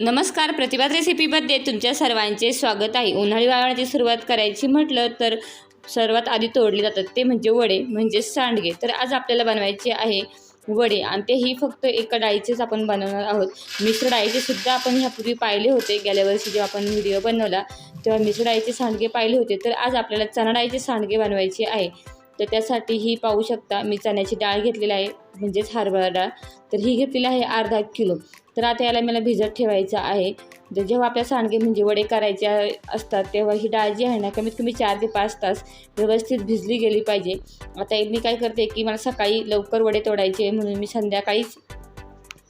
नमस्कार प्रतिभात रेसिपीमध्ये तुमच्या सर्वांचे स्वागत आहे. उन्हाळी वाळवण्याची सुरुवात करायची म्हटलं तर सर्वात आधी तोडले जातात ते म्हणजे वडे म्हणजे सांडगे. तर आज आपल्याला बनवायचे आहे वडे आणि तेही फक्त एका डाळीचेच आपण बनवणार आहोत. मिश्र डाळीचे सुद्धा आपण ह्यापूर्वी पाहिले होते गेल्या वर्षी जेव्हा आपण व्हिडिओ बनवला तेव्हा मिश्र डाळीचे सांडगे पाहिले होते. तर आज आपल्याला चणा डाळीचे सांडगे बनवायचे आहे. तर त्यासाठी ही पाहू शकता मी चण्याची डाळ घेतलेली आहे म्हणजेच हरभरा डाळ. तर ही घेतलेली आहे अर्धा किलो. तर आता याला मला भिजत ठेवायचं आहे. तर जेव्हा आपल्या सांडगे म्हणजे वडे करायचे असतात तेव्हा ही डाळ जी आहे ना कमीत कमी चार ते पाच तास व्यवस्थित भिजली गेली पाहिजे. आता मी काय करते की मला सकाळी लवकर वडे तोडायचे म्हणून मी संध्याकाळीच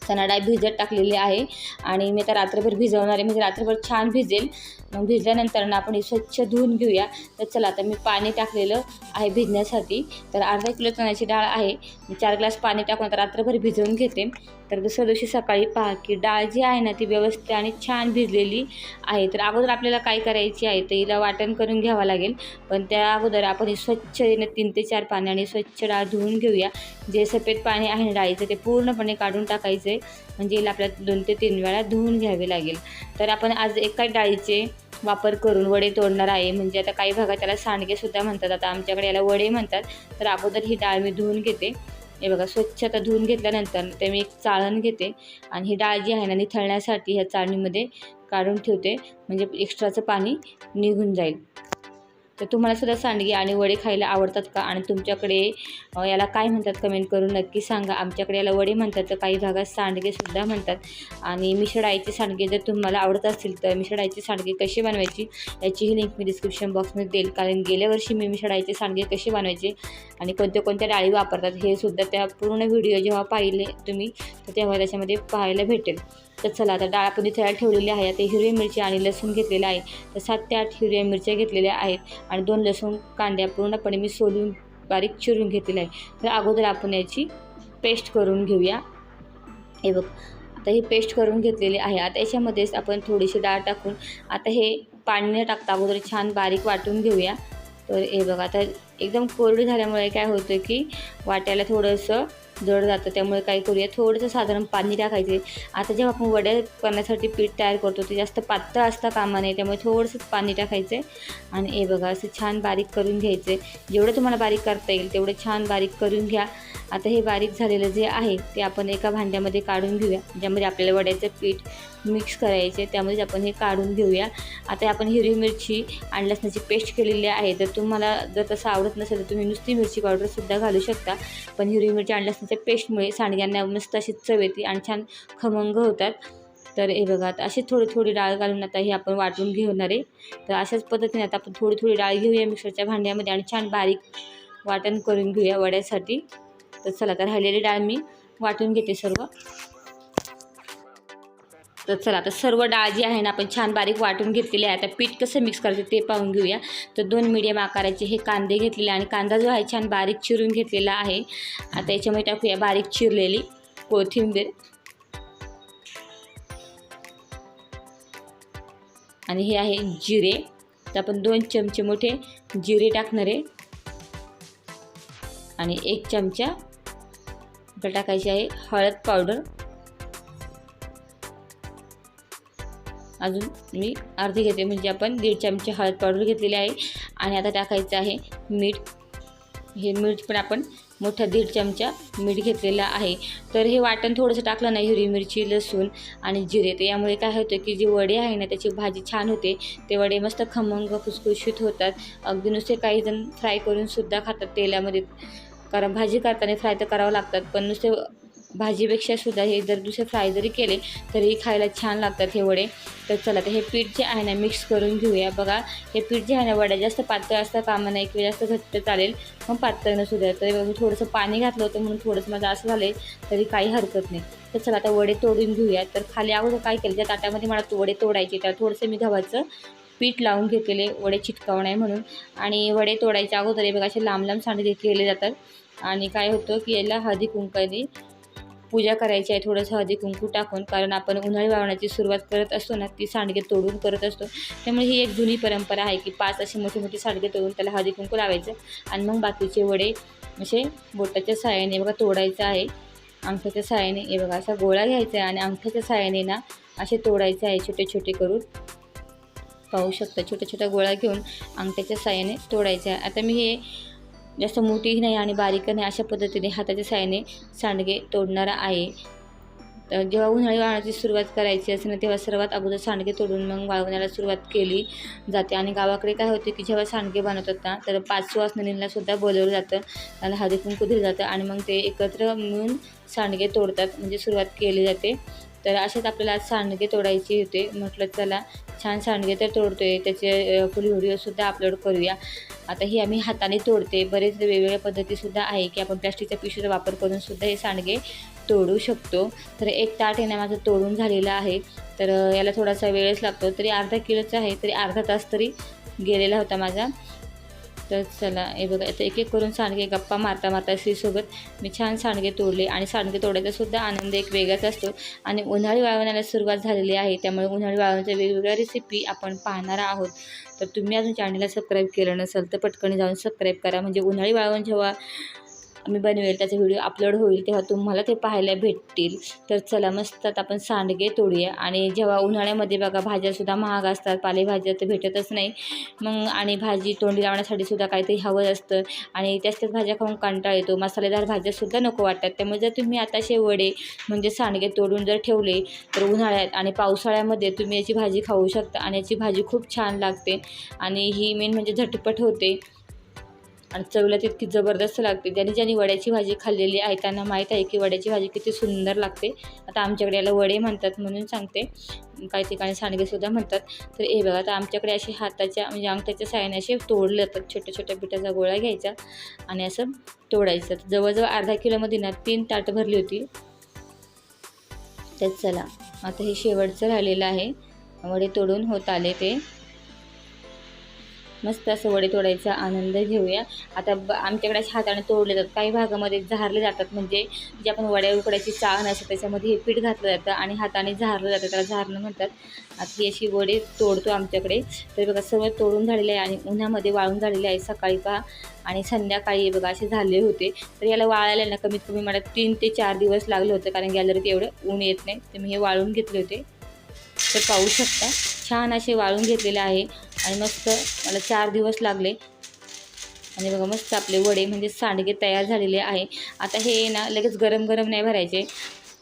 चणा डाळ भिजत टाकलेली आहे. आणि मी आता रात्रभर भिजवणार आहे. म्हणजे रात्रभर छान भिजेल. मग भिजल्यानंतर ना आपण हे स्वच्छ धुवून घेऊया. तर चला आता मी पाणी टाकलेलं आहे भिजण्यासाठी. तर अर्धा किलो चण्याची डाळ आहे. चार ग्लास पाणी टाकून आता रात्रभर भिजवून घेते. तर दुसऱ्या दिवशी सकाळी पहा की डाळ जी आहे ना ती व्यवस्थित आणि छान भिजलेली आहे. तर अगोदर आपल्याला काय करायची आहे तर हिला वाटण करून घ्यावं लागेल. पण त्या अगोदर आपण हे स्वच्छ येणं तीन ते चार पाण्याने स्वच्छ डाळ धुवून घेऊया. जे सफेद पाणी आहे ना डाळीचं ते पूर्णपणे काढून टाकायचं आहे म्हणजे आपल्याला दोन ते तीन वेळा धुवून घ्यावे लागेल. तर आपण आज एका डाळीचे वापर करून वडे तोडणार आहे. म्हणजे आता काही भागात त्याला सांडगेसुद्धा म्हणतात. आता आमच्याकडे याला वडे म्हणतात. तर अगोदर ही डाळ मी धुवून घेते. हे बघा स्वच्छ आता धुवून घेतल्यानंतर ते मी एक चाळण घेते. आणि ही डाळ जी आहे ना निथळण्यासाठी ह्या चाळणीमध्ये काढून ठेवते. म्हणजे एक्स्ट्राचं पाणी निघून जाईल. तर तुम्हाला सुद्धा सांडगे आणि वडे खायला आवडतात का? आणि तुमच्याकडे याला काय म्हणतात? कमेंट करून नक्की सांगा. आमच्याकडे याला वडे म्हणतात तर काही भागात सांडगेसुद्धा म्हणतात. आणि मिसळाईचे सांडगे जर तुम्हाला आवडत असतील तर मिसळाईचे सांडगे कसे बनवायची याचीही लिंक मी डिस्क्रिप्शन बॉक्समध्ये देईल. कारण गेल्या वर्षी मी मिसळाईचे सांडगे कसे बनवायचे आणि कोणत्या कोणत्या डाळी वापरतात हे सुद्धा त्या पूर्ण व्हिडिओ जेव्हा पाहिले तुम्ही तर तेव्हा त्याच्यामध्ये पाहायला भेटेल. तर चला आता डाळ आपण इथे ठेवलेली आहे. आता हिरवी मिरची आणि लसूण घेतलेलं आहे. तर सात ते आठ हिरव्या मिरच्या घेतलेल्या आहेत आणि दोन लसूण कांद्या पूर्णपणे मी सोलून बारीक चिरून घेतलेल्या आहे तर अगोदर आपण याची पेस्ट करून घेऊया. हे बघ आता ही पेस्ट करून घेतलेली आहे. आता याच्यामध्येच आपण थोडीशी डाळ टाकून आता हे पाणी न टाकता अगोदर छान बारीक वाटून घेऊया. तर हे बघा आता एकदम कोरडी झाल्यामुळे काय होतं की वाटायला थोडंसं जड जातं त्यामुळे काय करूया? थोडंसं साधारण पाणी टाकायचे. आता जेव्हा आपण वड्या करण्यासाठी पीठ तयार करतो ते जास्त पातळ असता कामा नये त्यामुळे थोडंसंच पाणी टाकायचं. आहे आणि हे बघा असं छान बारीक करून घ्यायचं. जेवढं तुम्हाला बारीक करता येईल तेवढं छान बारीक करून घ्या. आता हे बारीक झालेलं जे आहे ते आपण एका भांड्यामध्ये काढून घेऊया ज्यामध्ये आपल्याला वड्याचं पीठ मिक्स करायचे त्यामध्ये आपण हे काढून घेऊया. आता आपण हिरवी मिरची आणि लसणाची पेस्ट केलेली आहे तर तुम्हाला जर तसं आवडत नसेल तर तुम्ही नुसती मिरची पावडरसुद्धा घालू शकता. पण हिरवी मिरची आणि लसणाच्या पेस्टमुळे सांडग्यांना मस्त अशी चव येते आणि छान खमंग होतात. तर हे बघा आता अशी थोडी थोडी डाळ घालून आता हे आपण वाटून घेणार आहे. तर अशाच पद्धतीने आता आपण थोडी थोडी डाळ घेऊया मिक्सरच्या भांड्यामध्ये आणि छान बारीक वाटण करून घेऊया वड्यासाठी. तर चला तर राहिलेली डाळ मी वाटून घेते सर्व. तर चला आता सर्व डाळ जी आहे ना आपण छान बारीक वाटून घेतलेली आहे. आता पीठ कसं मिक्स करायचं ते पाहून घेऊया. तर दोन मिडियम आकाराचे हे कांदे घेतलेले आणि कांदा जो आहे छान बारीक चिरून घेतलेला आहे. आता याच्यामध्ये टाकूया बारीक चिरलेली कोथिंबीर. आणि हे आहे जिरे. तर आपण दोन चमचे मोठे जिरे टाकणार आहे. आणि एक चमचा टाकायची आहे हळद पावडर. अजून मी अर्धी घेते. म्हणजे आपण दीड चमचे हळद पावडर घेतलेली आहे. आणि आता टाकायचं आहे मीठ. हे मीठ पण आपण मोठा दीड चमचा मीठ घेतलेला आहे. तर हे वाटण थोडंसं टाकलं नाही हिरवी मिरची लसूण आणि जिरे. तर यामुळे काय होतं की जे वडे आहे ना त्याची भाजी छान होते. ते वडे मस्त खमंग खुसखुशीत होतात. अगदी नुसते काही जण फ्राय करूनसुद्धा खातात तेलामध्ये. कारण भाजी करताना फ्राय तर करावं लागतात पण नुसते भाजीपेक्षा सुद्धा हे जर दुसरे फ्राय जरी केले तरी खायला छान लागतात हे वडे. तर चला तर हे पीठ जे आहे ना मिक्स करून घेऊया. बघा हे पीठ जे आहे ना वड्या जास्त पातळ असता कामा नाही किंवा जास्त घट्ट चालेल. मग पातळ सुद्धा. तरी बघा थोडंसं पाणी घातलं होतं म्हणून थोडंसं माझं असं झालं तरी काही हरकत नाही. तर चला आता वडे तोडून घेऊया. तर खाली अगोदर काय केलं त्या ताटामध्ये मला तो वडे तोडायचे तर थोडंसं मी गव्हाचं पीठ लावून घेतलेले वडे चिटकावू नये म्हणून. आणि वडे तोडायच्या अगोदर हे बघा असे लांब लांब सांडे घेतलेले जातात. आणि काय होतं की याला हळदी कुंकाने पूजा करायची आहे थोडंसं हळदी कुंकू टाकून कारण आपण उन्हाळी वावण्याची सुरुवात करत असतो ना ती सांडगे तोडून करत असतो. त्यामुळे ही एक जुनी परंपरा आहे की पाच असे मोठे मोठे सांडगे तोडून त्याला हळदी कुंकू लावायचं आणि मग बाकीचे वडे असे बोटाच्या साहाय्याने बघा तोडायचं आहे. अंगठ्याच्या साहाय्याने हे बघा असा गोळा घ्यायचा आहे आणि अंगठ्याच्या सहाय्याने ना असे तोडायचे आहे छोटे छोटे करून. पाहू शकता छोट्या छोट्या गोळा घेऊन अंगठ्याच्या साह्याने तोडायचे आहे. आता मी हे जास्त मोठीही नाही आणि बारीक नाही अशा पद्धतीने हाताच्या साह्याने सांडगे तोडणार आहे. तर जेव्हा उन्हाळी वाळवण्याची सुरुवात करायची असेल ना तेव्हा सर्वात अगोदर सांडगे तोडून मग वाळवण्याला सुरुवात केली जाते. आणि गावाकडे काय होते की जेव्हा सांडगे बनवतात ना तर पाच सुवासनींना सुद्धा बोलवलं जातं. आणि हळदी कुंकू दिलं जातं आणि मग ते एकत्र मिळून सांडगे तोडतात म्हणजे सुरुवात केली जाते. तर अशाच आपल्याला आज सांडगे तोडायचे होते. म्हटलं चला छान सांडगे तर तोडतोय. त्याचे फुल व्हिडिओसुद्धा अपलोड करूया. आता ही आम्ही हाताने तोडते. बरेच वेगवेगळ्या पद्धतीसुद्धा आहे की आपण प्लास्टिकच्या पिशवीचा वापर करूनसुद्धा हे सांडगे तोडू शकतो. तर एक ताट येणं माझं तोडून झालेलं आहे. तर याला थोडासा वेळच लागतो. तरी अर्धा किलोचं आहे. तरी अर्धा तास तरी गेलेला होता माझा. तर चला हे बघा आता एक एक करून सांडगे गप्पा मारता मारता श्रीसोबत मी छान सांडगे तोडले आणि सांडगे तोडायचासुद्धा आनंद एक वेगळाच असतो. आणि उन्हाळी वाळवण्याला सुरुवात झालेली आहे त्यामुळे उन्हाळी वाळवण्याच्या वेगवेगळ्या रेसिपी आपण पाहणार आहोत. तर तुम्ही अजून चॅनलला सबस्क्राईब केलं नसेल तर पटकन जाऊन सबस्क्राईब करा. म्हणजे उन्हाळी वाळवण जेव्हा मी बनवेल त्याचा व्हिडिओ अपलोड होईल तेव्हा तुम्हाला ते पाहायला भेटतील. तर चला मस्त आपण सांडगे तोडूया. आणि जेव्हा उन्हाळ्यामध्ये बघा भाज्यासुद्धा महाग असतात. पालेभाज्या तर भेटतच नाही. मग आणि भाजी तोंडी लावण्यासाठी सुद्धा काहीतरी हवं असतं. आणि त्याच त्याच भाज्या खाऊन कंटाळा येतो. मसालेदार भाज्यासुद्धा नको वाटतात. त्यामुळे जर तुम्ही आताशे वडे म्हणजे सांडगे तोडून जर ठेवले तर उन्हाळ्यात आणि पावसाळ्यामध्ये तुम्ही याची भाजी खाऊ शकता. आणि याची भाजी खूप छान लागते. आणि ही मेन म्हणजे झटपट होते. आणि चवीला तितकी जबरदस्त लागते. ज्यांनी ज्यांनी वड्याची भाजी खाल्लेली आहे त्यांना माहीत आहे की वड्याची भाजी किती सुंदर लागते. आता आमच्याकडे याला वडे म्हणतात म्हणून सांगते. काही ठिकाणी सांडगेसुद्धा म्हणतात. तर हे बघा आता आमच्याकडे असे हाताच्या म्हणजे अंगठ्याच्या साह्याने असे तोडले जातात छोट्या छोट्या पिठाचा गोळा घ्यायचा आणि असं तोडायचं. जवळजवळ अर्धा किलोमध्ये ना तीन ताट भरली होती. तर चला आता हे शेवटचं राहिलेलं आहे. वडे तोडून होत आले ते. मस्त असं वडे तोडायचा आनंद घेऊया. आता ब आमच्याकडे असे हाताने तोडले जातात. काही भागामध्ये झारले जातात. म्हणजे जे आपण वड्या उकडायची चाळण असते त्याच्यामध्ये हे पीठ घातलं जातं आणि हाताने झारलं जातं. त्याला झारणं म्हणतात. आता ही अशी वडे तोडतो आमच्याकडे. तर बघा सर्व तोडून झालेले आहे आणि उन्हामध्ये वाळून झालेले आहे सकाळी पहा. आणि संध्याकाळी बघा असे झाले होते. तर याला वाळायला ना कमीत कमी मला तीन ते चार दिवस लागले होते कारण गॅलरीत एवढं ऊन येत नाही. तर मी हे वाळून घेतले होते. तर पाहू शकता छान असे वाळून घेतलेले आहे. आणि मस्त मला चार दिवस लागले. आणि बघा मस्त आपले वडे म्हणजे सांडगे तयार झालेले आहे. आता हे ना लगेच गरम गरम नाही भरायचे.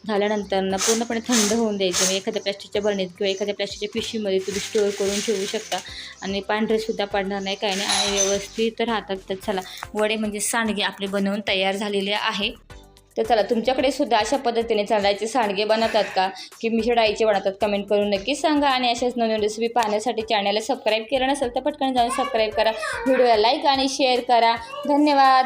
झाल्यानंतर ना पूर्णपणे थंड होऊन द्यायचे. म्हणजे एखाद्या प्लॅस्टिकच्या बरणीत किंवा एखाद्या प्लॅस्टिकच्या पिशवीमध्ये तुम्ही स्टोअर करून ठेवू शकता. आणि पांढरेसुद्धा पडणार नाही काही नाही. आणि व्यवस्थित राहतात. तर चला वडे म्हणजे सांडगे आपले बनवून तयार झालेले आहे. तर चला तुमच्याकडे सुद्धा अशा पद्धतीने तांदळाचे सांडगे बनवतात का? की मिसळ डाळीचे बनवतात कमेंट करून नक्की सांगा. आणि अशाच नवीन रेसिपी पाहण्यासाठी चॅनलला सबस्क्राईब केलं नसेल तर पटकन जाऊन सबस्क्राईब करा. व्हिडिओला लाईक आणि शेअर करा. धन्यवाद!